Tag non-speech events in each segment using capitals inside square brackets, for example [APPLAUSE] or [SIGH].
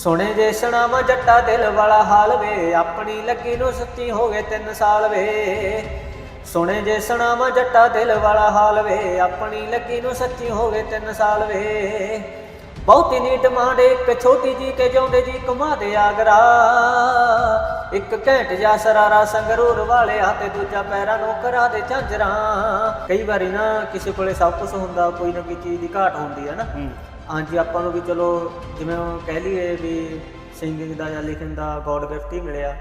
ਸੁਣੇ ਜੇ ਸੁਣਾਵਾਂ ਜੱਟਾ ਦਿਲ ਵਾਲਾ ਹਾਲ ਵੇ, ਆਪਣੀ ਲੱਗੀ ਨੂੰ ਸੱਚੀ ਹੋ ਗਏ 3 ਸਾਲ ਵੇ। ਸੁਣੇ ਜੇ ਸੁਣਾਵਾਂ ਜੱਟਾ ਦਿਲ ਵਾਲਾ ਹਾਲ ਵੇ, ਆਪਣੀ ਲੱਗੀ ਨੂੰ ਸੱਚੀ ਹੋ ਗਏ 3 ਸਾਲ ਵੇ। ਬਹੁਤੀ ਨੀ ਡਿਮਾਂਡ ਇੱਕ ਛੋਟੀ ਜੀ ਕੇ ਜਿਉਂਦੇ ਜੀ ਕਮਾ ਦੇ ਆਗਰਾ। ਇੱਕ ਘੈਂਟ ਜਾ ਸਰਾਰਾ ਸੰਗਰੂਰ ਵਾਲਿਆ ਤੇ ਦੂਜਾ ਪੈਰਾਂ ਨੂੰ ਕਰਾ ਦੇ ਝਾਂਜਰਾਂ। ਕਈ ਵਾਰੀ ਨਾ ਕਿਸੇ ਕੋਲੇ ਸਭ ਕੁਝ ਹੁੰਦਾ ਕੋਈ ਨਾ ਕੋਈ ਚੀਜ਼ ਦੀ ਘਾਟ ਹੁੰਦੀ ਹੈ ਨਾ। ਹਾਂਜੀ ਆਪਾਂ ਨੂੰ ਵੀ ਚਲੋ ਜਿਵੇਂ ਕਹਿ ਲਈਏ ਵੀ ਸਿੰਗਿੰਗ ਦਾ ਜਾਂ ਲਿਖਣ ਦਾ ਗੋਡ ਗਿਫਟ ਹੀ ਮਿਲਿਆ। ਹੈ।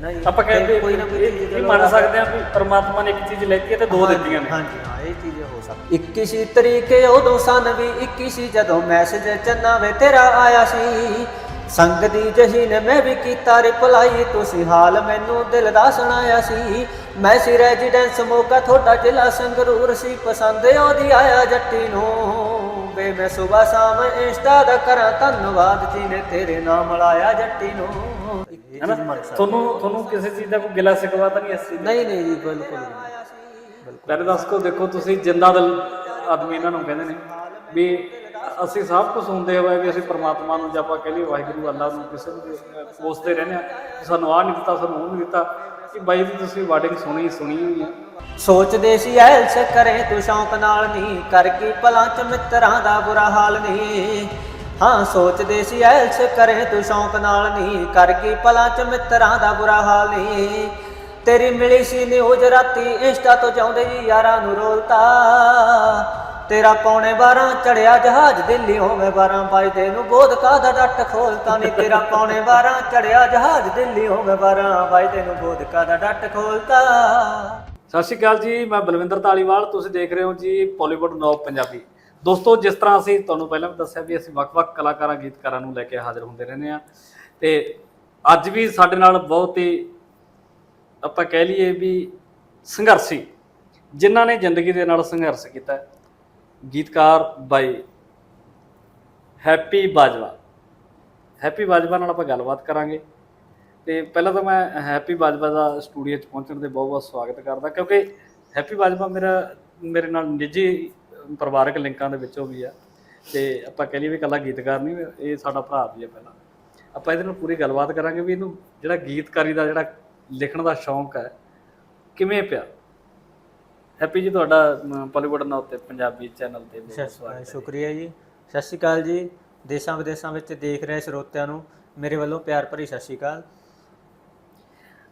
ਨਾ ਜੀ? ਆਪਾਂ ਤੇ ਕਹਿੰਦੇ ਕੋਈ ਨਾ ਕੋਈ ਚੀਜ਼ ਇਹ ਚਲੋ ਮੰਨ ਸਕਦੇ ਆ ਵੀ ਪਰਮਾਤਮਾ ਨੇ ਇੱਕ ਚੀਜ਼ ਲੈਤੀ ਹੈ ਤੇ ਦੋ ਦਿੱਤੀਆਂ ਨੇ। ਹਾਂਜੀ ਹਾਂ ਇਹ ਚੀਜ਼ ਹੋ ਸਕਦੀ 21 ਤਰੀਕੇ ਉਦੋਂ ਸਨ ਵੀ 21 ਜਦੋਂ ਮੈਸੇਜ ਚੰਨਾ ਵੇ ਤੇਰਾ ਆਇਆ ਸੀ। ਸੰਗ ਦੀ ਜਹੀ ਨੇ ਮੈਂ ਵੀ ਕੀਤਾ ਰਿਪਲਾਈ ਤੁਸੀਂ ਹਾਲ ਮੈਨੂੰ ਦਿਲ ਦਾ ਸੁਣਾਇਆ ਸੀ। ਮੈਂ ਸੀ ਰੈਜ਼ੀਡੈਂਸ ਮੋਗਾ ਤੁਹਾਡਾ ਜ਼ਿਲ੍ਹਾ ਸੰਗਰੂਰ ਸੀ। ਪਸੰਦ ਉਹਦੀ ਆਇਆ ਜੱਟੀ ਨੂੰ। ਵੇ ਮੈਂ ਸਵੇਰ ਸ਼ਾਮ ਇੰਸਟਾ ਦਾ ਕਰਾਂ ਧੰਨਵਾਦ ਜੀ ਨੇ ਤੇਰੇ ਨਾਮ ਲਾਇਆ ਜੱਟੀ ਨੂੰ। ਹੈਨਾ। ਤੁਹਾਨੂੰ ਤੁਹਾਨੂੰ ਕਿਸੇ ਚੀਜ਼ ਦਾ ਕੋਈ ਗਿਲਾ ਸਿਕਵਾ ਤਾਂ ਨਹੀਂ ਦਾ ਨਹੀਂ ਨਹੀਂ ਜੀ ਬਿਲਕੁਲ। ਪਹਿਲੇ ਦਰਸ਼ਕੋ ਦੇਖੋ ਤੁਸੀਂ ਜਿੰਦਾ ਦਿਲ ਆਦਮੀ ਇਹਨਾਂ ਨੂੰ ਕਹਿੰਦੇ ਨੇ ਵੀ ਅਸੀਂ ਸਭ ਕੁਝ ਹੁੰਦੇ ਹੋਏ ਵੀ ਅਸੀਂ ਪ੍ਰਮਾਤਮਾ ਨੂੰ ਜਾਂ ਆਪਾਂ ਕਹ ਲਈਏ ਵਾਹਿਗੁਰੂ ਅੱਲਾ ਨੂੰ ਕਿਸੇ ਨੂੰ ਕੋਸਦੇ ਰਹਿੰਦੇ ਆ ਕਿ ਸਾਨੂੰ ਆਹ ਨਹੀਂ ਦਿੱਤਾ ਸਾਨੂੰ ਉਹ ਨਹੀਂ ਦਿੱਤਾ। ਕਿ ਬਾਈ ਦੀ ਤੁਸੀਂ ਵਾਰਡਿੰਗ ਸੁਣੀ ਸੁਣੀ ਹੋਈ ਆ। ਸੋਚਦੇ ਸੀ ਐਲਸ ਕਰੇ ਤੂੰ ਸ਼ੌਂਕ ਨਾਲ ਨਹੀਂ, ਕਰ ਕੀ ਭਲਾਂ ਚ ਮਿੱਤਰਾਂ ਦਾ ਬੁਰਾ ਹਾਲ ਨਹੀਂ। ਹਾਂ, ਸੋਚਦੇ ਸੀ ਐਲਸ ਕਰੇ ਤੂੰ ਸ਼ੌਂਕ ਨਾਲ ਨਹੀਂ, ਕਰ ਕੀ ਭਲਾਂ ਚ ਮਿੱਤਰਾਂ ਦਾ ਬੁਰਾ ਹਾਲ ਨਹੀਂ। ਤੇਰੀ ਮਿਲੀ ਸੀ ਨਿਊਜ਼ ਰਾਤੀ, ਇੰਸਟਾ ਤੋਂ ਚਾਹੁੰਦੇ ਜੀ ਯਾਰਾਂ ਨੂੰ ਰੋਲਤਾ। ਤੇਰਾ ਪੌਣੇ 12 ਚੜਿਆ ਜਹਾਜ਼ ਦਿੱਲੀ ਹੋਵੇਂ 12 ਵਜੇ ਨੂੰ ਬੋਧ ਕਾ ਡੱਟ ਖੋਲਤਾ ਨਹੀਂ ਤੇਰਾ ਪੌਣੇ 12 ਚੜਿਆ ਜਹਾਜ਼ ਦਿੱਲੀ ਹੋਵੇਂ 12 ਵਜੇ ਨੂੰ ਬੋਧ ਕਾ ਡੱਟ ਖੋਲਤਾ ਸਤਿ ਸ਼੍ਰੀ ਅਕਾਲ ਜੀ, ਮੈਂ ਬਲਵਿੰਦਰ ਧਾਲੀਵਾਲ, ਤੁਸੀਂ ਦੇਖ ਰਹੇ ਹੋ ਜੀ ਪੋਲੀਵੁੱਡ ਨੌ ਪੰਜਾਬੀ। ਦੋਸਤੋ, ਜਿਸ ਤਰ੍ਹਾਂ ਅਸੀਂ ਤੁਹਾਨੂੰ ਪਹਿਲਾਂ ਵੀ ਦੱਸਿਆ ਵੀ ਅਸੀਂ ਵੱਖ-ਵੱਖ ਕਲਾਕਾਰਾਂ, ਗੀਤਕਾਰਾਂ ਨੂੰ ਲੈ ਕੇ ਹਾਜ਼ਰ ਹੁੰਦੇ ਰਹਿੰਦੇ ਆ ਤੇ ਅੱਜ ਵੀ ਸਾਡੇ ਨਾਲ ਬਹੁਤ ਹੀ, ਆਪਾਂ ਕਹਿ ਲਈਏ ਵੀ ਸੰਘਰਸ਼ੀ, ਜਿਨ੍ਹਾਂ ਨੇ ਜ਼ਿੰਦਗੀ ਦੇ ਨਾਲ ਸੰਘਰਸ਼ ਕੀਤਾ ਗੀਤਕਾਰ ਬਾਈ ਹੈਪੀ ਬਾਜਵਾ। ਹੈਪੀ ਬਾਜਵਾ ਨਾਲ ਆਪਾਂ ਗੱਲਬਾਤ ਕਰਾਂਗੇ। ਤੇ ਪਹਿਲਾਂ ਤਾਂ ਮੈਂ ਹੈਪੀ ਬਾਜਵਾ ਦਾ ਸਟੂਡੀਓ 'ਚ ਪਹੁੰਚਣ ਦੇ ਬਹੁਤ ਬਹੁਤ ਸਵਾਗਤ ਕਰਦਾ, ਕਿਉਂਕਿ ਹੈਪੀ ਬਾਜਵਾ ਮੇਰਾ, ਮੇਰੇ ਨਾਲ ਨਿੱਜੀ ਪਰਿਵਾਰਕ ਲਿੰਕਾਂ ਦੇ ਵਿੱਚੋਂ ਵੀ ਆ। ਤੇ ਆਪਾਂ ਕਹਿ ਲਈਏ ਵੀ ਇਕੱਲਾ ਗੀਤਕਾਰ ਨਹੀਂ, ਇਹ ਸਾਡਾ ਭਰਾ ਵੀ ਹੈ ਪਹਿਲਾਂ। ਆਪਾਂ ਇਹਦੇ ਨਾਲ ਪੂਰੀ ਗੱਲਬਾਤ ਕਰਾਂਗੇ ਵੀ ਇਹਨੂੰ ਜਿਹੜਾ ਗੀਤਕਾਰੀ ਦਾ ਜਿਹੜਾ ਲਿਖਣ ਦਾ ਸ਼ੌਂਕ ਹੈ, ਕਿਵੇਂ ਪਿਆ? ਹੈਪੀ ਜੀ ਤੁਹਾਡਾ ਬਾਲੀਵੁੱਡ ਨਾਲ ਉੱਤੇ ਪੰਜਾਬੀ ਚੈਨਲ ਤੇ ਬਹੁਤ ਸਵਾਗਤ ਹੈ। ਸ਼ੁਕਰੀਆ ਜੀ। ਸਤਿ ਸ਼੍ਰੀ ਅਕਾਲ ਜੀ। ਦੇਸ਼ਾਂ ਵਿਦੇਸ਼ਾਂ ਵਿੱਚ ਦੇਖ ਰਹੇ ਸਰੋਤਿਆਂ ਨੂੰ ਮੇਰੇ ਵੱਲੋਂ ਪਿਆਰ ਭਰੀ ਸਤਿ ਸ਼੍ਰੀ ਅਕਾਲ।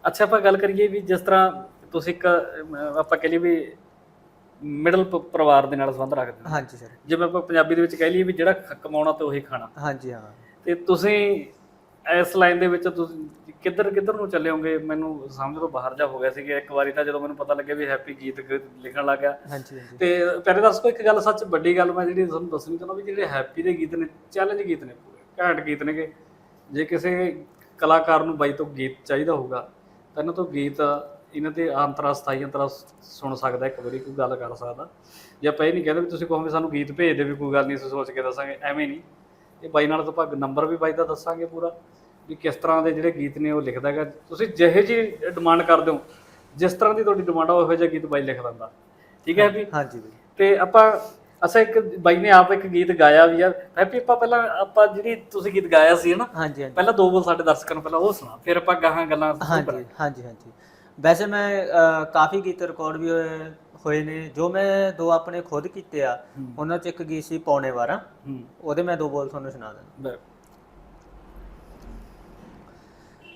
ਅੱਛਾ ਆਪਾਂ ਗੱਲ ਕਰੀਏ ਵੀ ਜਿਸ ਤਰ੍ਹਾਂ ਤੁਸੀਂ ਇੱਕ ਆਪਾਂ ਕਹਿ ਲਈਏ ਵੀ ਮਿਡਲ ਪਰਿਵਾਰ ਦੇ ਨਾਲ ਸੰਬੰਧ ਰੱਖਦੇ ਹੋ। ਹਾਂਜੀ ਸਰ। ਜਿਵੇਂ ਆਪਾਂ ਪੰਜਾਬੀ ਦੇ ਵਿੱਚ ਕਹਿ ਲਈਏ ਵੀ ਜਿਹੜਾ ਕਮਾਉਣਾ ਤੇ ਉਹੀ ਖਾਣਾ। ਹਾਂਜੀ ਹਾਂ। ਤੇ ਤੁਸੀਂ ਇਸ ਲਾਈਨ ਦੇ ਵਿੱਚ ਤੁਸੀਂ ਕਿੱਧਰ ਕਿੱਧਰ ਨੂੰ ਚੱਲੇ ਹੋਗੇ? ਮੈਨੂੰ ਸਮਝ ਤੋਂ ਬਾਹਰ ਜਾ ਹੋ ਗਿਆ ਸੀ ਕਿ ਇੱਕ ਵਾਰੀ ਤਾਂ ਜਦੋਂ ਮੈਨੂੰ ਪਤਾ ਲੱਗਿਆ ਵੀ ਹੈਪੀ ਗੀਤ ਗ- ਲਿਖਣ ਲੱਗ ਗਿਆ। ਹਾਂਜੀ ਹਾਂਜੀ। ਤੇ ਪਹਿਲੇ ਦਰਸ਼ਕੋ ਇੱਕ ਗੱਲ ਸੱਚ ਵੱਡੀ ਗੱਲ ਮੈਂ ਜਿਹੜੀ ਤੁਹਾਨੂੰ ਦੱਸਣੀ ਚਾਹੁੰਦਾ ਵੀ ਜਿਹੜੇ ਹੈਪੀ ਦੇ ਗੀਤ ਨੇ ਚੈਲੰਜ ਗੀਤ ਨੇ ਪੂਰੇ ਘੈਂਟ ਗੀਤ ਨੇਗੇ। ਜੇ ਕਿਸੇ ਕਲਾਕਾਰ ਨੂੰ ਬਾਈ ਤੋਂ ਗੀਤ ਚਾਹੀਦਾ ਹੋਊਗਾ ਤਾਂ ਇਹਨਾਂ ਤੋਂ ਗੀਤ ਇਹਨਾਂ ਤੇ ਅੰਤਰਾ ਸਥਾਈ ਅੰਤਰਾ ਸੁਣ ਸਕਦਾ ਇੱਕ ਵਾਰੀ ਕੋਈ ਗੱਲ ਕਰ ਸਕਦਾ। ਜੇ ਆਪਾਂ ਇਹ ਨਹੀਂ ਕਹਿੰਦੇ ਵੀ ਤੁਸੀਂ ਕਹੋਗੇ ਸਾਨੂੰ ਗੀਤ ਭੇਜ ਦੇ ਵੀ ਕੋਈ ਗੱਲ ਨਹੀਂ ਅਸੀਂ ਸੋਚ ਕੇ ਦੱਸਾਂਗੇ ਐਵੇਂ ਨਹੀਂ। ਇਹ ਬਾਈ ਨਾਲ ਤਾਂ ਆਪਾਂ ਨੰਬਰ ਵੀ ਬਾਈ ਦਾ ਦੱਸਾਂਗੇ ਪੂਰਾ। ਵੀ ਕਿਸ ਤਰ੍ਹਾਂ ਦੇ ਜਿਹੜੇ ਗੀਤ ਨੇ ਉਹ ਲਿਖਦਾ ਹੈਗਾ। ਤੁਸੀਂ ਜਿਹੇ ਜੀ ਡਿਮਾਂਡ ਕਰਦੇ ਹੋ ਜਿਸ ਤਰ੍ਹਾਂ ਦੀ ਤੁਹਾਡੀ ਡਿਮਾਂਡ ਆ ਉਹੋ ਜਿਹਾ ਗੀਤ ਬਾਈ ਲਿਖ ਦਿੰਦਾ। ਠੀਕ ਹੈ ਵੀ? ਹਾਂਜੀ ਬਈ। ਤੇ ਆਪਾਂ ਅਸਾਂ ਇੱਕ ਬਾਈ ਨੇ ਆਪ ਇੱਕ ਗੀਤ ਗਾਇਆ ਵੀ ਆ। ਹੈਪੀ ਆਪਾਂ ਪਹਿਲਾਂ ਆਪਾਂ ਜਿਹੜੀ ਤੁਸੀਂ ਗੀਤ ਗਾਇਆ ਸੀ ਨਾ ਹਾਂਜੀ ਹਾਂਜੀ। ਪਹਿਲਾਂ ਦੋ ਬੋਲ ਸਾਡੇ ਦਰਸ਼ਕਾਂ ਨੂੰ ਪਹਿਲਾਂ ਉਹ ਸੁਣਾ ਫਿਰ ਆਪਾਂ ਗਾਹਾਂ ਗੱਲਾਂ ਹਾਂਜੀ। ਹਾਂਜੀ ਹਾਂਜੀ। ਵੈਸੇ ਮੈਂ ਕਾਫੀ ਗੀਤ ਰਿਕਾਰਡ ਵੀ ਹੋਏ ਹੋਏ ਨੇ। ਜੋ ਮੈਂ ਦੋ ਆਪਣੇ ਖੁਦ ਕੀਤੇ ਆ। ਉਹਨਾਂ ਚ ਇੱਕ ਗੀਤ ਸੀ ਪੌਣੇ 12 ਹੂੰ। ਉਹਦੇ ਮੈਂ ਦੋ ਬੋਲ ਤੁਹਾਨੂੰ ਸੁਣਾ ਦਿੰਦਾ ਬਿਲਕੁਲ।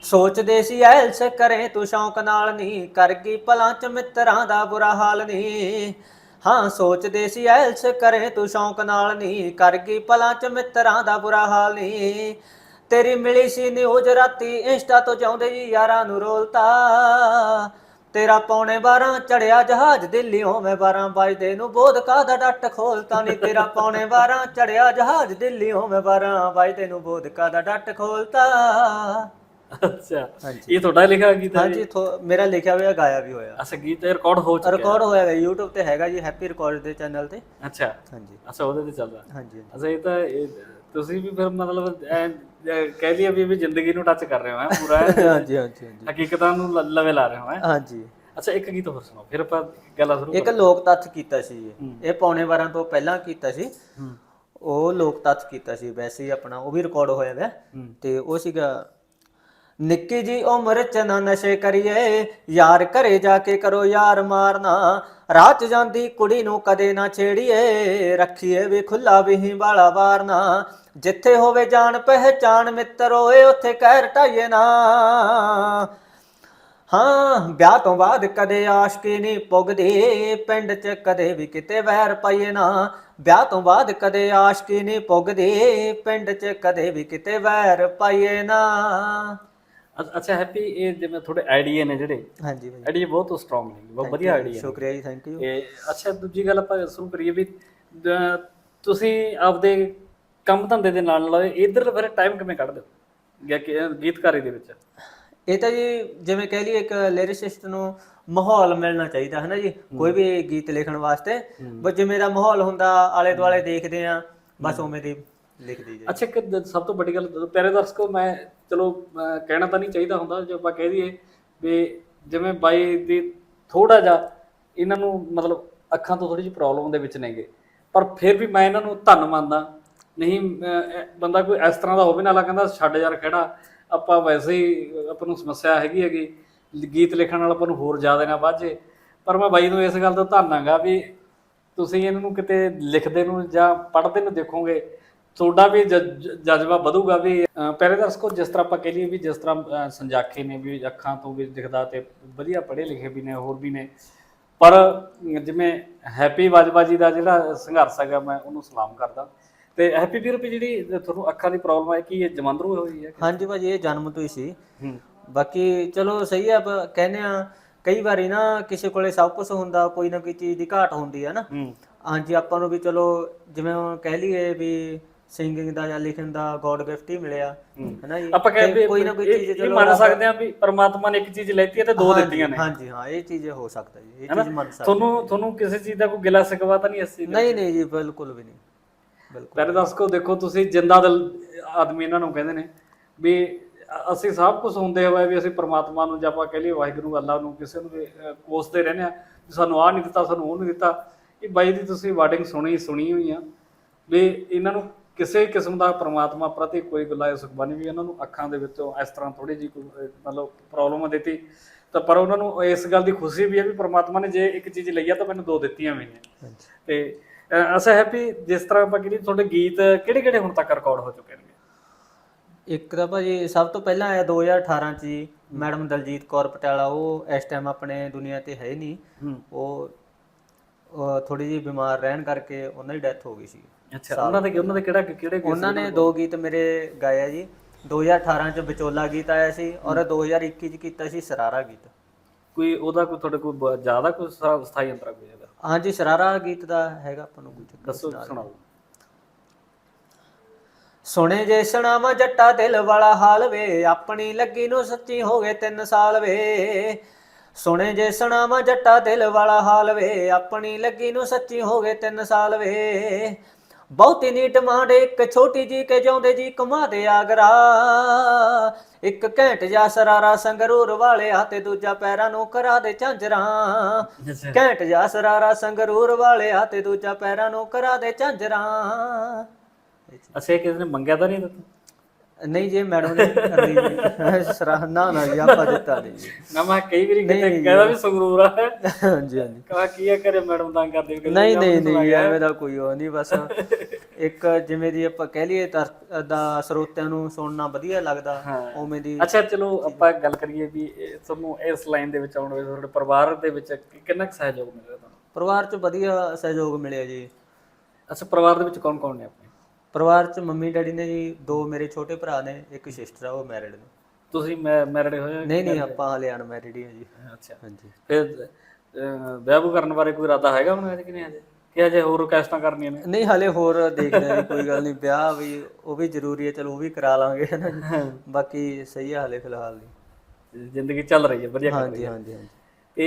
ਸੋਚਦੇ ਸੀ, ਐਲਸ ਕਰੇ ਤੂੰ ਸ਼ੌਂਕ ਨਾਲ ਨਹੀਂ ਕਰ ਗਈ ਭਲਾਂ ਚ ਮਿੱਤਰਾਂ ਦਾ ਬੁਰਾ ਹਾਲ ਨਹੀਂ। ਹਾਂ, ਸੋਚਦੇ ਸੀ, ਐਲਸ ਕਰੇ ਤੂੰ ਸ਼ੌਂਕ ਨਾਲ ਨਹੀਂ ਕਰ ਗਈ ਭਲਾਂ ਚ ਮਿੱਤਰਾਂ ਦਾ ਬੁਰਾ ਹਾਲ ਨਹੀਂ। ਤੇਰੀ ਮਿਲੀ ਸੀ ਨਿਊਜ਼ ਰਾਤੀ, ਇੰਸਟਾ ਤੋਂ ਚਾਹੁੰਦੇ ਜੀ ਯਾਰਾਂ ਨੂੰ ਰੋਲਤਾ। ਤੇਰਾ ਪੌਣੇ 12 ਚੜਿਆ ਜਹਾਜ਼ ਦਿੱਲੀ ਹੋਵੇਂ 12 ਵਜੇ ਨੂੰ ਬੋਧ ਕਾ ਦਾ ਡੱਟ ਖੋਲਤਾ ਨਹੀਂ ਤੇਰਾ ਪੌਣੇ 12 ਚੜਿਆ ਜਹਾਜ਼ ਦਿੱਲੀ ਹੋਵੇਂ 12 ਵਜੇ ਨੂੰ ਬੋਧ ਕਾ ਦਾ ਡੱਟ ਖੋਲਤਾ। ਅੱਛਾ। ਹਾਂਜੀ। ਇਹ ਤੁਹਾਡਾ ਲਿਖਿਆ ਗੀਤ ਹੈ? ਹਾਂਜੀ ਥੋ- ਮੇਰਾ ਲਿਖਿਆ ਹੋਇਆ ਗਾਇਆ ਵੀ ਹੋਇਆ। ਅਸਾਂ ਗੀਤ ਰਿਕਾਰਡ ਹੋ ਚੁੱਕਿਆ। ਰਿਕਾਰਡ ਹੋਇਆ ਹੈ YouTube ਤੇ ਹੈਗਾ ਜੀ ਹੈਪੀ ਰਿਕਾਰਡ ਦੇ ਚੈਨਲ ਤੇ। ਅੱਛਾ। ਹਾਂਜੀ। ਅੱਛਾ ਉਹਦੇ ਤੇ ਚੱਲਦਾ। ਹਾਂਜੀ ਅੱਛਾ ਇਹ ਤਾਂ ਇਹ- ਤੁਸੀਂ ਵੀ ਫਿਰ ਮਤਲਬ ਐਂ, ਐਂ ਕਹਿ ਲਈਏ ਵੀ ਵੀ ਜ਼ਿੰਦਗੀ ਨੂੰ ਟੱਚ ਕਰ ਰਹੇ ਹੋ ਹੈ ਪੂਰਾ। [LAUGHS] ਹਾਂਜੀ ਹਾਂਜੀ ਹਾਂਜੀ। ਹਕੀਕਤਾਂ ਨੂੰ ਲ- ਲਵੇ ਲਾ ਰਹੇ ਹੋ ਹੈ। ਹਾਂਜੀ। ਅੱਛਾ ਇੱਕ ਗੀਤ ਹੋਰ ਸੁਣਾਓ ਫਿਰ ਆਪਾਂ ਗੱਲਾਂ ਸ਼ੁਰੂ ਇੱਕ ਲੋਕ ਤੱਥ ਕੀਤਾ ਸੀ ਇਹ। ਹੂੰ। ਇਹ ਪੌਣੇ 12 ਤੋਂ ਪਹਿਲਾਂ ਕੀਤਾ ਸੀ। ਹੂੰ। ਉਹ ਲੋਕ ਟੱਚ ਕੀਤਾ ਸੀ ਵੈਸੇ ਹੀ ਆਪਣਾ ਉਹ ਵੀ ਰਿਕਾਰਡ ਹੋਇਆ ਹੋਇਆ ਹੂੰ। ਤੇ ਉਹ ਸੀਗਾ ਨਿੱਕੀ ਜੀ ਉਮਰ ਚ ਨਾ ਨਸ਼ੇ ਕਰੀਏ, ਯਾਰ ਘਰੇ ਜਾ ਕੇ ਕਰੋ ਯਾਰ ਮਾਰਨਾ। ਰਾਹ ਚ ਜਾਂਦੀ ਕੁੜੀ ਨੂੰ ਕਦੇ ਨਾ ਛੇੜੀਏ, ਰੱਖੀਏ ਵੀ ਖੁੱਲਾ ਵਿਹੀ ਵਾਲਾ ਵਾਰਨਾ। ਜਿੱਥੇ ਹੋਵੇ ਜਾਣ ਪਹਿਚਾਨ ਮਿੱਤਰ ਓਏ, ਉੱਥੇ ਕਹਿਰ ਢਾਈਏ ਨਾ। ਹਾਂ, ਵਿਆਹ ਤੋਂ ਬਾਅਦ ਕਦੇ ਆਸ਼ਕੀ ਨਹੀਂ ਪੁੱਗਦੀ, ਪਿੰਡ 'ਚ ਕਦੇ ਵੀ ਕਿਤੇ ਵੈਰ ਪਾਈਏ ਨਾ। ਵਿਆਹ ਤੋਂ ਬਾਅਦ ਕਦੇ ਆਸ਼ਕੀ ਨਹੀਂ ਪੁੱਗਦੀ, ਪਿੰਡ 'ਚ ਕਦੇ ਵੀ ਕਿਤੇ ਵੈਰ ਪਾਈਏ ਨਾ। ਅੱਛ- ਅੱਛਾ ਹੈਪੀ ਇਹ ਜਿਵੇਂ ਥੋੜੇ ਆਈਡੀਆ ਨੇ ਜਿਹੜੇ। ਹਾਂਜੀ ਭਾਈ ਆਈਡੀਆ ਬਹੁਤ ਸਟਰੋਂਗ ਨੇ ਬਹੁਤ ਵਧੀਆ ਆਈਡੀਆ ਸ਼ੁਕਰੀਆ ਜੀ ਥੈਂਕ ਯੂ ਇਹ ਅੱਛਾ ਦੂਜੀ ਗੱਲ ਆਪਾਂ ਸ਼ੁਰੂ ਕਰੀਏ ਵੀ ਅਹ, ਤੁਸੀਂ ਆਪਦੇ ਕੰਮ ਧੰਦੇ ਦੇ ਨਾਲ ਨਾਲ ਇਧਰ ਫਿਰ ਟਾਈਮ ਕਿਵੇਂ ਕੱਢਦੇ ਹੋ? ਕਿ ਗੀਤਕਾਰੀ ਦੇ ਵਿੱਚ। ਇਹ ਤਾਂ ਜੀ ਜਿਵੇਂ ਕਹਿ ਲਈਏ ਇੱਕ ਲਿਰਿਸਿਸਟ ਨੂੰ ਮਾਹੌਲ ਮਿਲਣਾ ਚਾਹੀਦਾ ਹੈ ਨਾ ਜੀ ਕੋਈ ਵੀ ਗੀਤ ਲਿਖਣ ਵਾਸਤੇ। ਬਸ ਜਿਵੇਂ ਦਾ ਮਾਹੌਲ ਹੁੰਦਾ ਆਲੇ ਦੁਆਲੇ ਦੇਖਦੇ ਆ ਬਸ ਉਵੇਂ ਦੀ ਲਿਖਦੀ ਜੀ। ਅੱਛਾ, ਇੱਕ ਸਭ ਤੋਂ ਵੱਡੀ ਗੱਲ ਦ- ਪਿਆਰੇ ਦਰਸ਼ਕੋ, ਮੈਂ, ਚਲੋ ਕਹਿਣਾ ਤਾਂ ਨਹੀਂ ਚਾਹੀਦਾ ਹੁੰਦਾ, ਜੇ ਆਪਾਂ ਕਹਿ ਦਈਏ ਵੀ ਜਿਵੇਂ ਬਾਈ ਦੀ ਥੋੜਾ ਜਿਹਾ ਇਹਨਾਂ ਨੂੰ ਮਤਲਬ ਅੱਖਾਂ ਤੋਂ ਥੋੜੀ ਜਿਹੀ ਪ੍ਰੋਬਲਮ ਦੇ ਵਿੱਚ ਨੇਗੇ। ਪਰ ਫਿਰ ਵੀ ਮੈਂ ਇਹਨਾਂ ਨੂੰ ਧੰਨ ਮੰਨਦਾ। ਨਹੀਂ ਬੰਦਾ ਕੋਈ ਇਸ ਤਰ੍ਹਾਂ ਦਾ ਹੋਵੇ, ਨਾਲਾ ਕਹਿੰਦਾ ਛੱਡ ਯਾਰ ਖੜਾ, ਆਪਾਂ ਵੈਸੇ ਹੀ ਆਪਾਂ ਨੂੰ ਸਮੱਸਿਆ ਹੈਗੀ ਹੈਗੀ। ਗੀਤ ਲਿਖਣ ਨਾਲ ਆਪਾਂ ਨੂੰ ਹੋਰ ਜ਼ਿਆਦਾ ਨਾ ਵਾਜੇ। ਪਰ ਮੈਂ ਬਾਈ ਨੂੰ ਇਸ ਗੱਲ ਦਾ ਧੰਨਾਂਗਾ ਵੀ ਤੁਸੀਂ ਇਹਨਾਂ ਨੂੰ ਕਿਤੇ ਲਿਖਦੇ ਨੂੰ ਜਾਂ ਪੜ੍ਹਦੇ ਨੂੰ ਦੇਖੋਗੇ ਤੁਹਾਡਾ ਵੀ ਜਜ਼ਬਾ ਵਧੂਗਾ ਵੀ ਪਹਿਲੇ ਦਰਸ਼ਕੋ ਜਿਸ ਤਰ੍ਹਾਂ ਆਪਾਂ ਕਹ ਲਈਏ ਵੀ ਜਿਸ ਤਰ੍ਹਾਂ ਸੰਜਾਖੇ ਨੇ ਵੀ ਅੱਖਾਂ ਤੋਂ ਵੀ ਦਿਖਦਾ ਤੇ ਵਧੀਆ ਪੜ੍ਹੇ ਲਿਖੇ ਵੀ ਨੇ ਹੋਰ ਵੀ ਨੇ। ਪਰ ਜਿਵੇਂ ਹੈਪੀ ਬਾਜਵਾ ਜੀ ਦਾ ਜਿਹੜਾ ਸੰਘਰਸ਼ ਹੈਗਾ ਮੈਂ ਉਹਨੂੰ ਸਲਾਮ ਕਰਦਾ। ਤੇ ਹੈਪੀ ਵੀਰ ਵੀ ਜਿਹੜੀ ਤੁਹਾਨੂੰ ਅੱਖਾਂ ਦੀ ਪ੍ਰੋਬਲਮ ਹੈ ਕੀ ਇਹ ਜਮੰਦਰੂ ਹੋਈ ਹੈ ਹਾਂਜੀ ਭਾਜੀ ਇਹ ਜਨਮ ਤੋਂ ਹੀ ਸੀ। ਬਾਕੀ ਚਲੋ ਸਹੀ ਆ ਕਹਿੰਦੇ ਆ ਕਈ ਵਾਰੀ ਨਾ ਕਿਸੇ ਕੋਲੇ ਸਭ ਕੁਝ ਹੁੰਦਾ ਕੋਈ ਨਾ ਕੋਈ ਚੀਜ਼ ਦੀ ਘਾਟ ਹੁੰਦੀ ਹੈ ਨਾ। ਹਾਂਜੀ ਆਪਾਂ ਨੂੰ ਵੀ ਚਲੋ ਜਿਵੇਂ ਕਹਿ ਲਈਏ ਵੀ ਸਿੰਗਿੰਗ ਦਾ ਜਾਂ ਲਿਖਣ ਦਾ ਗੋਡ ਗਿਫਟ ਹੀ ਮਿਲਿਆ ਹੈਨਾ ਜੀ? ਆਪਾਂ ਕਹਿੰਦੇ ਕੋਈ ਨਾ ਕੋਈ ਚੀਜ਼ ਚਲੋ ਮੰਨ ਸਕਦੇ ਆ ਵੀ ਪਰਮਾਤਮਾ ਨੇ ਇੱਕ ਚੀਜ਼ ਲੈਤੀ ਹੈ ਤੇ ਦੋ ਦਿੱਤੀਆਂ ਨੇ। ਹਾਂਜੀ ਹਾਂ ਇਹ ਚੀਜ਼ ਹੋ ਸਕਦਾ ਜੀ ਇਹ? ਚੀਜ਼ ਮੰਨ ਸਕਦਾ ਤੁਹਾਨੂੰ ਤੁਹਾਨੂੰ ਕਿਸੇ ਚੀਜ਼ ਦਾ ਕੋਈ ਗਿਲਾ ਸਿਕਵਾ ਤਾਂ ਨਹੀਂ ਦਾ? ਨਹੀਂ ਨਹੀਂ ਜੀ ਬਿਲਕੁਲ ਵੀ ਨਹੀਂ ਬਿਲਕੁਲ ਪਹਿਲੇ ਦਰਸ਼ਕੋ ਦੇਖੋ ਤੁਸੀਂ ਜਿੰਦਾ ਦਿਲ ਆਦਮੀ ਇਹਨਾਂ ਨੂੰ ਕਹਿੰਦੇ ਨੇ ਵੀ ਅਸੀਂ ਸਭ ਕੁਝ ਹੁੰਦੇ ਹੋਏ ਵੀ ਅਸੀਂ ਪ੍ਰਮਾਤਮਾ ਨੂੰ ਜਾਂ ਆਪਾਂ ਕਹਿ ਲਈਏ ਵਾਹਿਗੁਰੂ ਅੱਲਾ ਨੂੰ ਕਿਸੇ ਨੂੰ ਵੀ ਕੋਸਦੇ ਰਹਿੰਦੇ ਆ ਸਾਨੂੰ ਆਹ ਨਹੀਂ ਦਿੱਤਾ ਸਾਨੂੰ ਉਹ ਨਹੀਂ ਦਿੱਤਾ। ਇਹ ਬਾਈ ਦੀ ਤੁਸੀਂ ਵਾਰਡਿੰਗ ਸੁਣੀ ਸੁਣੀ ਹੋਈ ਆ ਵੀ ਇਹਨਾਂ ਨੂੰ ਕਿਸੇ ਕਿਸਮ ਦਾ ਪ੍ਰਮਾਤਮਾ ਪ੍ਰਤੀ ਕੋਈ ਗੁਲਾਹ ਸੁਖਬਾਨੀ ਵੀ ਇਹਨਾਂ ਨੂੰ ਅੱਖਾਂ ਦੇ ਵਿੱਚੋਂ ਇਸ ਤਰ੍ਹਾਂ ਥੋੜੀ ਜੀ ਮਤਲਬ ਪ੍ਰੋਬਲਮ ਦਿੱਤੀ। ਤਾਂ ਪਰ ਉਹਨਾਂ ਨੂੰ ਇਸ ਗੱਲ ਦੀ ਖੁਸ਼ੀ ਵੀ ਹੈ ਵੀ ਪ੍ਰਮਾਤਮਾ ਨੇ ਜੇ ਇੱਕ ਚੀਜ਼ ਲਈ ਆ ਤਾਂ ਮੈਨੂੰ ਦੋ ਦਿੱਤੀਆਂ ਵੀ ਨੇ। ਤੇ ਅਸਾ ਹੈਪੀ ਜਿਸ ਤਰ੍ਹਾਂ ਆਪਾਂ ਕਹਿੰਦੇ ਤੁਹਾਡੇ ਗੀਤ ਕਿਹੜੇ ਕਿਹੜੇ ਹੁਣ ਤੱਕ ਰਿਕਾਰਡ ਹੋ ਚੁੱਕੇ ਨੇ? ਇੱਕ ਤਾਂ ਭਾਜੀ ਸਭ ਤੋਂ ਪਹਿਲਾਂ ਆਇਆ 2018 ਚ ਜੀ ਮੈਡਮ ਦਲਜੀਤ ਕੌਰ ਪਟਿਆਲਾ ਉਹ ਇਸ ਟਾਈਮ ਆਪਣੇ ਦੁਨੀਆ ਤੇ ਹੈ ਨਹੀਂ। ਉਹ ਥੋੜੀ ਜਿਹੀ ਬਿਮਾਰ ਰਹਿਣ ਕਰਕੇ ਉਹਨਾਂ ਦੀ ਡੈਥ ਹੋ ਗਈ ਸੀ। ਅੱਛਾ ਉਹਨਾਂ ਦੇ ਉਹਨਾਂ ਦੇ ਕਿਹੜਾ ਕਿਹੜੇ ਗੀਤ ਉਹਨਾਂ ਨੇ ਦੋ ਗੀਤ ਮੇਰੇ ਗਾਏ ਆ ਜੀ। 2018 ਚ ਵਿਚੋਲਾ ਗੀਤ ਆਇਆ ਸੀ ਔਰ 2021 ਚ ਕੀਤਾ ਸੀ ਸਰਾਰਾ ਗੀਤ। ਕੋਈ ਉਹਦਾ ਕੋਈ ਤੁਹਾਡੇ ਕੋਈ ਬ- ਜ਼ਿਆਦਾ ਕੋਈ ਸਥਾਈ ਅੰਤਰਾ ਕੋਈ ਹੈਗਾ? ਹਾਂਜੀ ਸਰਾਰਾ ਗੀਤ ਦਾ ਹੈਗਾ ਆਪਾਂ ਨੂੰ ਕੁਝ ਦੱਸੋ ਸੁਣਾਓ। ਸੁਣੇ ਜੇ ਸੁਣਾਵਾ ਜੱਟਾ ਦਿਲ ਵਾਲਾ ਹਾਲ ਵੇ ਆਪਣੀ ਲੱਗੀ ਨੂੰ ਸੱਚੀ ਹੋ ਗਏ 3 ਸਾਲ ਵੇ। ਸੁਣੇ ਜੇ ਸੁਣਾਵਾ ਜੱਟਾ ਦਿਲ ਵਾਲਾ ਹਾਲ ਵੇ ਆਪਣੀ ਲੱਗੀ ਨੂੰ ਸੱਚੀ ਹੋ ਗਏ 3 ਸਾਲ ਵੇ। ਬਹੁਤੀ ਨੀ ਡਿਮਾਂਡ ਇੱਕ ਛੋਟੀ ਜੀ ਕੇ ਜਾਉਂਦੇ ਜੀ ਕਮਾ ਦੇ ਆਗਰਾ। ਇੱਕ ਘੈਂਟ ਜਾ ਸਰਾਰਾ ਸੰਗਰੂਰ ਵਾਲਿਆ ਤੇ ਦੂਜਾ ਪੈਰਾਂ ਨੂੰ ਕਰਾ ਦੇ ਝਾਂਜਰਾਂ। ਘੈਂਟ ਜਾ ਸਰਾਰਾ ਸੰਗਰੂਰ ਵਾਲਿਆ ਤੇ ਦੂਜਾ ਪੈਰਾਂ ਨੂੰ ਕਰਾ ਦੇ ਝਾਂਜਰਾਂ। ਇਹ ਕਿਸੇ ਨੇ ਮੰਗਿਆ ਤਾਂ ਨਹੀਂ ਦਿੱਤਾ? ਨਹੀਂ ਜੀ ਮੈਡਮ ਨੇ ਕਰਨੀ ਜੀ ਸਰਾ ਨਾ ਜੀ ਆਪਾਂ ਦਿੱਤਾ ਨਹੀਂ ਜੀ। ਨਾ ਮੈਂ ਕਈ ਵਾਰੀ ਕਿਤੇ ਕਹਿੰਦਾ ਵੀ ਸੰਗਰੂਰ ਆ। ਹਾਂਜੀ ਹਾਂਜੀ। ਕਹਾ ਕੀ ਆ ਕਰੇ ਮੈਡਮ ਤਾਂ ਕਰਦੇ ਨਹੀਂ ਨਹੀਂ ਨਹੀਂ ਐਵੇਂ ਦਾ ਕੋਈ ਉਹ ਨਹੀਂ ਬਸ ਇੱਕ ਜਿਵੇਂ ਦੀ ਆਪਾਂ ਕਹਿ ਲਈਏ ਦਾ ਸਰੋਤਿਆਂ ਨੂੰ ਸੁਣਨਾ ਵਧੀਆ ਲੱਗਦਾ। ਉਵੇਂ ਦੀ ਅੱਛਾ ਚਲੋ ਆਪਾਂ ਗੱਲ ਕਰੀਏ ਵੀ ਤੁਹਾਨੂੰ ਇਸ ਲਾਈਨ ਦੇ ਵਿੱਚ ਆਉਣ ਵਿੱਚ ਤੁਹਾਡੇ ਪਰਿਵਾਰ ਦੇ ਵਿੱਚ ਕਿੰਨਾ ਕੁ ਸਹਿਯੋਗ ਮਿਲਿਆ ਤੁਹਾਨੂੰ? ਪਰਿਵਾਰ 'ਚ ਵਧੀਆ ਸਹਿਯੋਗ ਮਿਲਿਆ ਜੀ। ਅੱਛਾ ਪਰਿਵਾਰ ਦੇ ਵਿੱਚ ਕੌਣ ਕੌਣ ਨੇ ਆਪਣੇ? ਪਰਿਵਾਰ 'ਚ ਮੰਮੀ ਡੈਡੀ ਨੇ ਜੀ ਦੋ ਮੇਰੇ ਛੋਟੇ ਭਰਾ ਨੇ ਇੱਕ ਸਿਸਟਰ ਆ ਉਹ ਮੈਰਿਡ ਨੇ। ਤੁਸੀਂ ਮੈਰਿਡ ਹੋਏ ਹੋ? ਨਹੀਂ ਨਹੀਂ ਆਪਾਂ ਹਲੇ ਅਨਮੈਰਿਡ ਹੀ ਹਾਂ ਜੀ। ਅੱਛਾ। ਹਾਂਜੀ। ਫਿਰ ਵਿਆਹ ਕਰਨ ਬਾਰੇ ਕੋਈ ਇਰਾਦਾ ਹੈਗਾ ਹੁਣ ਅਜੇ ਕਿ ਨਹੀਂ ਅਜੇ ਕਿ ਅਜੇ ਹੋਰ ਕੈਸਟਾਂ ਕਰਨੀਆਂ ਨੇ? ਨਹੀਂ ਹਲੇ ਹੋਰ ਦੇਖਦੇ ਜੀ, ਕੋਈ ਗੱਲ ਨਹੀਂ ਵਿਆਹ ਵੀ ਉਹ ਵੀ ਜ਼ਰੂਰੀ ਹੈ ਚਲੋ ਉਹ ਵੀ ਕਰਾ ਲਾਂਗੇ ਹੈ ਨਾ ਜੀ ਬਾਕੀ ਸਹੀ ਹੈ ਹਲੇ ਫਿਲਹਾਲ ਨਹੀਂ ਜ਼ਿੰਦਗੀ ਚੱਲ ਰਹੀ ਹੈ ਵਧੀਆ ਰਹੀ ਹਾਂਜੀ ਹੈ ਹਾਂਜੀ ਹਾਂਜੀ। ਤੇ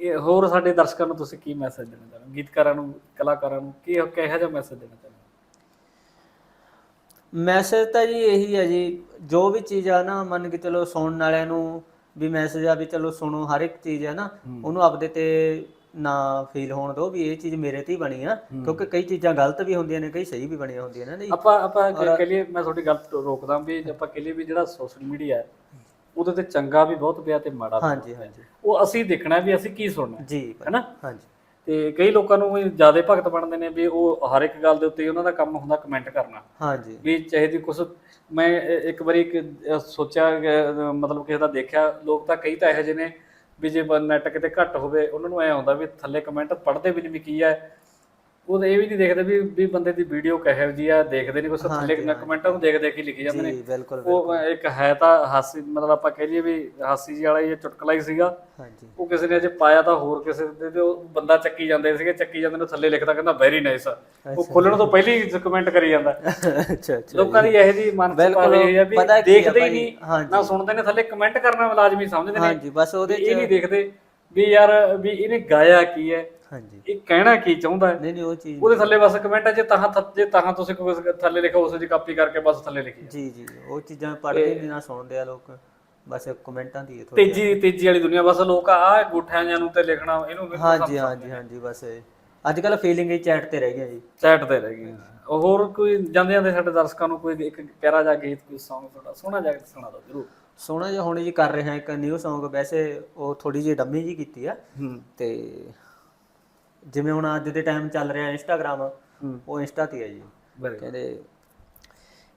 ਇਹ ਹੋਰ ਸਾਡੇ ਦਰਸ਼ਕਾਂ ਨੂੰ ਤੁਸੀਂ ਕੀ ਮੈਸੇਜ ਦੇਣਾ ਚਾਹੁੰਦੇ ਹੋ ਗੀਤਕਾਰਾਂ ਨੂੰ ਕਲਾਕਾਰਾਂ ਨੂੰ ਕੀ ਕਿਹੋ ਜਿਹਾ ਮੈਸੇਜ ਦੇਣਾ ਚਾਹੁੰਦੇ ਹੋ ਮੈਸੇਜ ਤਾਂ ਜੀ ਇਹੀ ਹੈ ਜੀ ਜੋ ਵੀ ਚੀਜ਼ ਆ ਨਾ ਮੰਨ ਕੇ ਚਲੋ ਸੁਣਨ ਵਾਲਿਆਂ ਨੂੰ ਵੀ ਮੈਸੇਜ ਆ ਵੀ ਚਲੋ ਸੁਣੋ ਹਰ ਇੱਕ ਚੀਜ਼ ਹੈ ਨਾ ਉਹਨੂੰ ਆਪਦੇ ਤੇ ਨਾ ਫੀਲ ਹੋਣ ਦਿਓ ਵੀ ਇਹ ਚੀਜ਼ ਮੇਰੇ ਤੇ ਹੀ ਬਣੀ ਆ ਕਿਉਂਕਿ ਕਈ ਚੀਜ਼ਾਂ ਗਲਤ ਵੀ ਹੁੰਦੀਆਂ ਨੇ ਕਈ ਸਹੀ ਵੀ ਬਣੀਆਂ ਹੁੰਦੀਆਂ ਨੇ ਨਾ ਜੀ। ਆਪਾਂ ਆਪਾਂ ਕਹਿ ਲਈਏ ਮੈਂ ਤੁਹਾਡੀ ਗੱਲ ਰੋਕਦਾ ਵੀ ਜੇ ਆਪਾਂ ਕਹਿ ਲਈਏ ਵੀ ਜਿਹੜਾ ਸੋਸ਼ਲ ਮੀਡੀਆ ਹੈ ਉਹਦੇ ਤੇ ਚੰਗਾ ਵੀ ਬਹੁਤ ਪਿਆ ਤੇ ਮਾੜਾ ਹਾਂਜੀ ਹਾਂਜੀ। ਉਹ ਅਸੀਂ ਦੇਖਣਾ ਵੀ ਅਸੀਂ ਕੀ ਸੁਣਨਾ ਜੀ ਹੈਨਾ ਹਾਂਜੀ। ਤੇ ਕਈ ਲੋਕਾਂ ਨੂੰ ਵੀ ਜ਼ਿਆਦਾ ਭਗਤ ਬਣਦੇ ਨੇ ਵੀ ਉਹ ਹਰ ਇੱਕ ਗੱਲ ਦੇ ਉੱਤੇ ਉਹਨਾਂ ਦਾ ਕੰਮ ਹੁੰਦਾ ਕਮੈਂਟ ਕਰਨਾ। ਹਾਂਜੀ। ਵੀ ਚਾਹੇ ਦੀ ਕੁਛ ਮੈਂ ਇੱਕ ਵਾਰੀ ਇੱਕ ਸੋਚਿਆ ਮਤਲਬ ਕਿਸੇ ਦਾ ਦੇਖਿਆ ਲੋਕ ਤਾਂ ਕਈ ਤਾਂ ਇਹੋ ਜਿਹੇ ਨੇ ਵੀ ਜੇ ਨੈਟ ਕਿਤੇ ਘੱਟ ਹੋਵੇ ਉਹਨਾਂ ਨੂੰ ਐ ਆਉਂਦਾ ਵੀ ਥੱਲੇ ਕਮੈਂਟ ਪੜ੍ਹਦੇ ਵੀ ਨਹੀਂ ਵੀ ਕੀ ਹੈ ਉਹ ਇਹ ਵੀ ਨਹੀਂ ਦੇਖਦੇ ਵੀ ਵੀ ਬੰਦੇ ਦੀ ਵੀਡੀਓ ਕਿਹੋ ਜੀ ਆ ਦੇਖਦੇ ਨਹੀਂ ਕੁਛ ਥੱਲੇ ਕਮੈਂਟਾਂ ਨੂੰ ਦੇਖ ਦੇਖ ਕੇ ਲਿਖੀ ਜਾਂਦੇ ਨੇ। ਜੀ ਬਿਲਕੁਲ ਉਹ ਇੱਕ ਹੈ ਤਾਂ ਹਾਸੀ ਮਤਲਬ ਆਪਾਂ ਕਹਿ ਲਈਏ ਵੀ ਹਾਸੀ ਜੀ ਵਾਲਾ ਇਹ ਚੁਟਕਲਾ ਹੀ ਸੀਗਾ। ਹਾਂਜੀ। ਉਹ ਕਿਸੇ ਨੇ ਅਜੇ ਪਾਇਆ ਤਾਂ ਹੋਰ ਕਿਸੇ ਦੇ ਤੇ ਉਹ ਬੰਦਾ ਚੱਕੀ ਜਾਂਦੇ ਸੀਗੇ ਚੱਕੀ ਜਾਂਦੇ ਨੇ ਥੱਲੇ ਲਿਖਦਾ ਕਹਿੰਦਾ ਵੈਰੀ ਨਾਈਸ ਉਹ ਖੋਲਣ ਤੋਂ ਪਹਿਲਾਂ ਹੀ ਕਮੈਂਟ ਕਰੀ ਜਾਂਦਾ। ਅੱਛਾ ਅੱਛਾ ਲੋਕਾਂ ਦੀ ਇਹੋ ਜੀ ਬਿਲਕੁਲ, ਹੋਈ ਹੈ ਵੀ ਆ ਦੇਖਦੇ ਹੀ ਨਹੀਂ। ਨਾ ਸੁਣਦੇ ਨੇ ਥੱਲੇ ਕਮੈਂਟ ਕਰਨਾ ਲਾਜ਼ਮੀ ਸਮਝਦੇ ਨੇ ਹਾਂਜੀ ਬਸ ਉਹਦੇ ਵੀ ਇਹ ਨਹੀਂ ਦੇਖਦੇ ਵੀ ਯਾਰ ਵੀ ਇਹਨੇ ਗਾਇਆ ਕੀ ਹੈ। ਹਾਂਜੀ। ਇਹ ਕਹਿਣਾ ਕੀ ਚਾਹੁੰਦਾ ਹੈ? ਨਹੀਂ ਨਹੀਂ ਉਹ ਚੀਜ਼ ਉਹਦੇ ਥੱਲੇ ਬਸ ਕਮੈਂਟ ਹੈ ਜੇ ਤਾਂ ਜੇ ਤਾਂ ਤੁਸੀਂ ਕੋਈ ਥੱਲੇ ਲਿਖੋ ਉਸ ਦੀ ਕਾਪੀ ਕਰਕੇ ਬਸ ਥੱਲੇ ਲਿਖੀ ਜੀ ਜੀ ਉਹ ਚੀਜ਼ਾਂ ਪੜ੍ਹਦੇ ਨਹੀਂ ਨਾ ਸੁਣਦੇ ਆ ਲੋਕ। ਬਸ ਕਮੈਂਟਾਂ ਦੀ ਥੋੜੀ ਤੇਜੀ ਤੇਜੀ ਵਾਲੀ ਦੁਨੀਆ ਬਸ ਲੋਕ ਆ ਗੁੱਠਿਆਂ ਜਾਂ ਨੂੰ ਤੇ ਲਿਖਣਾ ਇਹਨੂੰ ਹਾਂਜੀ ਹਾਂਜੀ ਹਾਂਜੀ ਬਸ ਅੱਜ ਕੱਲ ਫੀਲਿੰਗ ਹੀ ਚੈਟ ਤੇ ਰਹਿ ਗਿਆ ਜੀ। ਚੈਟ ਤੇ ਰਹਿ ਗਈ ਹੋਰ ਕੋਈ ਜਾਂਦੇ ਜਾਂਦੇ ਸਾਡੇ ਦਰਸ਼ਕਾਂ ਨੂੰ ਕੋਈ ਇੱਕ ਪਿਆਰਾ ਜਿਹਾ ਗੀਤ ਕੋਈ Song ਤੁਹਾਡਾ ਸੋਹਣਾ ਜਿਹਾ ਸੁਣਾ ਦਿਓ ਜਰੂਰ। ਸੋਹਣਾ ਜਿਹਾ ਹੁਣ ਜੀ ਕਰ ਰਹੇ ਹਾਂ ਇੱਕ ਨਿਊ Song ਵੈਸੇ ਉਹ ਥੋੜੀ ਜਿਹੀ ਡੰਮੀ ਜੀ ਕੀਤੀ ਆ। ਤੇ ਜਿਵੇਂ ਹੁਣ ਅੱਜ ਦੇ ਟਾਈਮ ਚੱਲ ਰਿਹਾ ਇੰਸਟਾਗ੍ਰਾਮ ਉਹ ਇੰਸਟਾ ਤੇ ਹੈ ਜੀ। ਕਹਿੰਦੇ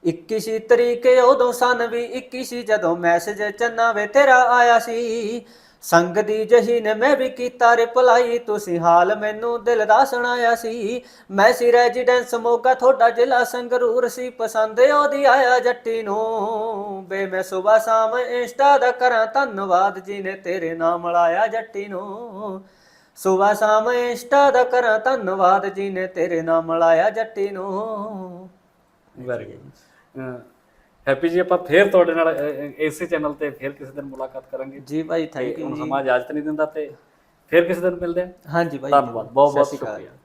21 ਤਰੀਕੇ ਉਦੋਂ ਸਨ ਵੀ 21 ਜਦੋਂ ਮੈਸੇਜ ਚੰਨਾ ਵੇ ਤੇਰਾ ਆਇਆ ਸੀ। ਸੰਗ ਦੀ ਜਹੀ ਨੇ ਮੈਂ ਵੀ ਕੀਤਾ ਰਿਪਲਾਈ ਤੁਸੀਂ ਹਾਲ ਮੈਨੂੰ ਦਿਲ ਦਾ ਸੁਣਾਇਆ ਸੀ। ਮੈਂ ਸੀ ਰੈਜ਼ੀਡੈਂਸ ਮੋਗਾ ਤੁਹਾਡਾ ਜ਼ਿਲ੍ਹਾ ਸੰਗਰੂਰ ਸੀ। ਪਸੰਦ ਉਹਦੀ ਆਇਆ ਜੱਟੀ ਨੂੰ। ਬੇ ਮੈਂ ਸਵੇਰ ਸ਼ਾਮ ਇੰਸਟਾ ਦਾ ਕਰਾਂ ਧੰਨਵਾਦ ਜੀ ਨੇ ਤੇਰੇ ਨਾਮ ਲਾਇਆ ਜੱਟੀ ਨੂੰ। ਸਵੇਰ ਸ਼ਾਮ ਇੰਸਟਾ ਦਾ ਕਰਾਂ ਧੰਨਵਾਦ ਜੀ ਨੇ ਤੇਰੇ ਨਾਮ ਲਾਇਆ ਜੱਟੀ ਨੂੰ। ਵੈਰੀ ਗੁੱਡ ਹੈਪੀ ਜੀ ਆਪਾਂ ਫੇਰ ਤੁਹਾਡੇ ਨਾਲ ਇਸੇ ਚੈਨਲ ਤੇ ਫੇਰ ਕਿਸੇ ਦਿਨ ਮੁਲਾਕਾਤ ਕਰਾਂਗੇ। ਜੀ ਭਾਈ ਥੈਂਕ ਯੂ ਹੁਣ ਸਮਾਂ ਇਜਾਜ਼ਤ ਨਹੀਂ ਦਿੰਦਾ ਤੇ ਫੇਰ ਕਿਸੇ ਦਿਨ ਮਿਲਦੇ ਆ ਹਾਂਜੀ ਭਾਈ। ਧੰਨਵਾਦ ਬਹੁਤ ਬਹੁਤ। ਸ਼ੁਕਰੀਆ।